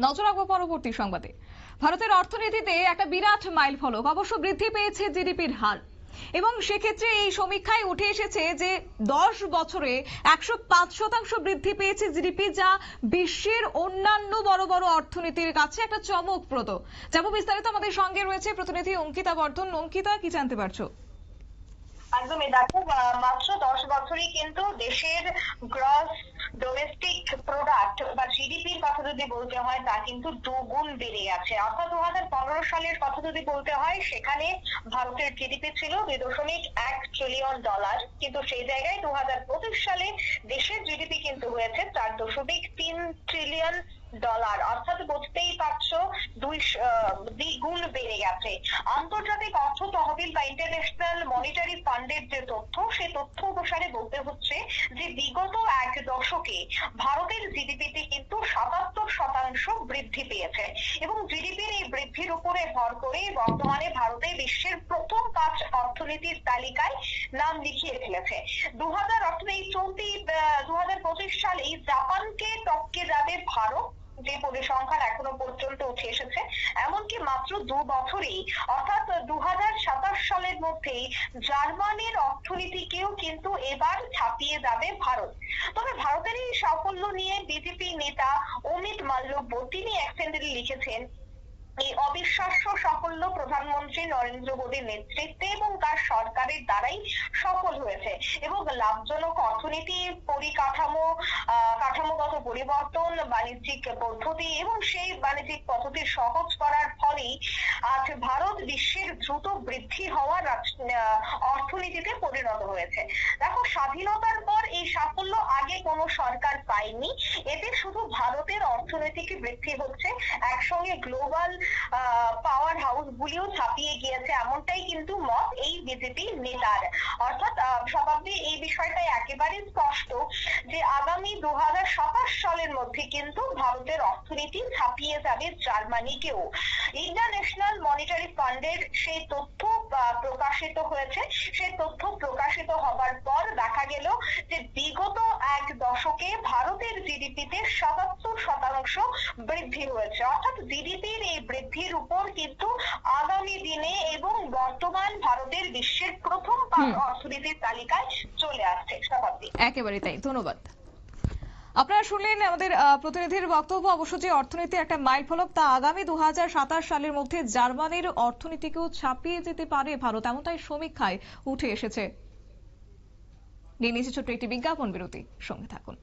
নজর রাখব পরবর্তী সংবাদে। ভারতের অর্থনীতিতে একটা বিরাট মাইল ফলক। অবশ্য বৃদ্ধি পেয়েছে জিডিপির হার। এবং সেক্ষেত্রে এই সমীক্ষায় উঠে এসেছে যে, দশ বছরে একশো পাঁচ শতাংশ বৃদ্ধি পেয়েছে জিডিপি, যা বিশ্বের অন্যান্য বড় বড় অর্থনীতির কাছে একটা চমকপ্রদ। যাব বিস্তারিত আমাদের সঙ্গে রয়েছে প্রতিনিধি অঙ্কিতা বর্ধন। অঙ্কিতা, কি জানতে পারছ? একদমই, দেখো মাত্র দশ বছরই কিন্তু দেশের গ্রস ডোমেস্টিক বা জিডিপির কথা যদি বলতে হয়, তা কিন্তু দুগুণ বেড়ে গেছে। অর্থাৎ দু হাজার পনেরো সালের কথা যদি বলতে হয়, সেখানে ভারতের জিডিপি ছিল দুই দশমিক এক ট্রিলিয়ন ডলার কিন্তু সেই জায়গায় দু হাজার পঁচিশ সালে দেশের জিডিপি কিন্তু হয়েছে চার দশমিক তিন ট্রিলিয়ন ডলার অর্থাৎ বুঝতেই পারছ, দুই দ্বিগুণ বেড়ে গেছে। আন্তর্জাতিক অর্থ তহবিল বা ইন্টারন্যাশনাল মনিটারি ফান্ডের যে তথ্য, সেই তথ্য অনুসারে বলতে হচ্ছে যে বিগত দশকে ভারতের জিডিপিতে কিন্তু সাতাত্তর শতাংশ বৃদ্ধি পেয়েছে এবং জিডিপির এই বৃদ্ধির উপরে ভর করে বর্তমানে ভারতে বিশ্বের প্রথম পাঁচ অর্থনীতির তালিকায় নাম লিখিয়ে ফেলেছে। দু হাজার অর্থাৎ এই চলতি দু হাজার পঁচিশ সালেই জাপানকে টপকে যাবে ভারত। যে পরিসংখ্যান এখনও পর্যন্ত উঠে এসেছে। এমনকি মাত্র দু বছরেই, অর্থাৎ দু হাজার সাতাশ সালের মধ্যেই জার্মানির অর্থনীতিকেও কিন্তু এবার ছাপিয়ে যাবে ভারত। তবে ভারতের এই সাফল্য নিয়ে বিজেপি নেতা অমিত মাল্লব্য তিনি এক লিখেছেন এই অবিশ্বাস্য সাফল্য প্রধানমন্ত্রী নরেন্দ্র মোদীর নেতৃত্বে এবং তার সরকারের দ্বারাই সফল হয়েছে। এবং লাভজনক অর্থনীতি, পরিকাঠামো কাঠামোগত পরিবর্তন, বাণিজ্যিক পদ্ধতি এবং সেই বাণিজ্যিক পদ্ধতি সহজ করার ফলেই আজ ভারত বিশ্বের দ্রুত বৃদ্ধি হওয়া অর্থনীতিতে পরিণত হয়েছে। দেখো, স্বাধীনতার পর এই সাফল্য আগে কোনো সরকার পায়নি। এতে শুধু ভারতের অর্থনৈতিক বৃদ্ধি হচ্ছে। একসঙ্গে গ্লোবাল পাওয়ার হাউস গুলিও ছাপিয়ে গিয়েছে। এমনটাই কিন্তু মত এই বিজেপি নেতার। অর্থাৎ শতাব্দী এই বিষয়টা একেবারে স্পষ্ট যে আগামী দু হাজার সাতাশ সালের মধ্যে কিন্তু ভারতের অর্থনীতি ছাপিয়ে যাবে জার্মানিকেও। ইন্টারন্যাশনাল মনিটারি ফান্ডের সেই তথ্য প্রকাশিত হয়েছে সেই তথ্য প্রকাশিত হবার পর দেখা গেল যে বিগত এক দশকে ভারতের জিডিপিতে সাতাত্তর শতাংশ বৃদ্ধি হয়েছে। অর্থাৎ জিডিপির এই বৃদ্ধির উপর কিন্তু আগামী দিনে এবং বর্তমান ভারতের বিশ্বের প্রথম পাঁচ অর্থনীতির তালিকায় চলে আসছে শতাব্দী। একেবারে তাই ধন্যবাদ। আপনারা শুনলেন আমাদের প্রতিনিধির বক্তব্য। অবশ্য যে অর্থনীতি একটা মাইল ফলক তা আগামী দু হাজার সাতাশ সালের মধ্যে জার্মানির অর্থনীতিকেও ছাপিয়ে যেতে পারে ভারত। এমনটাই সমীক্ষায় উঠে এসেছে। নিয়ে নিয়েছে ছোট্ট একটি বিজ্ঞাপন বিরতি। সঙ্গে থাকুন।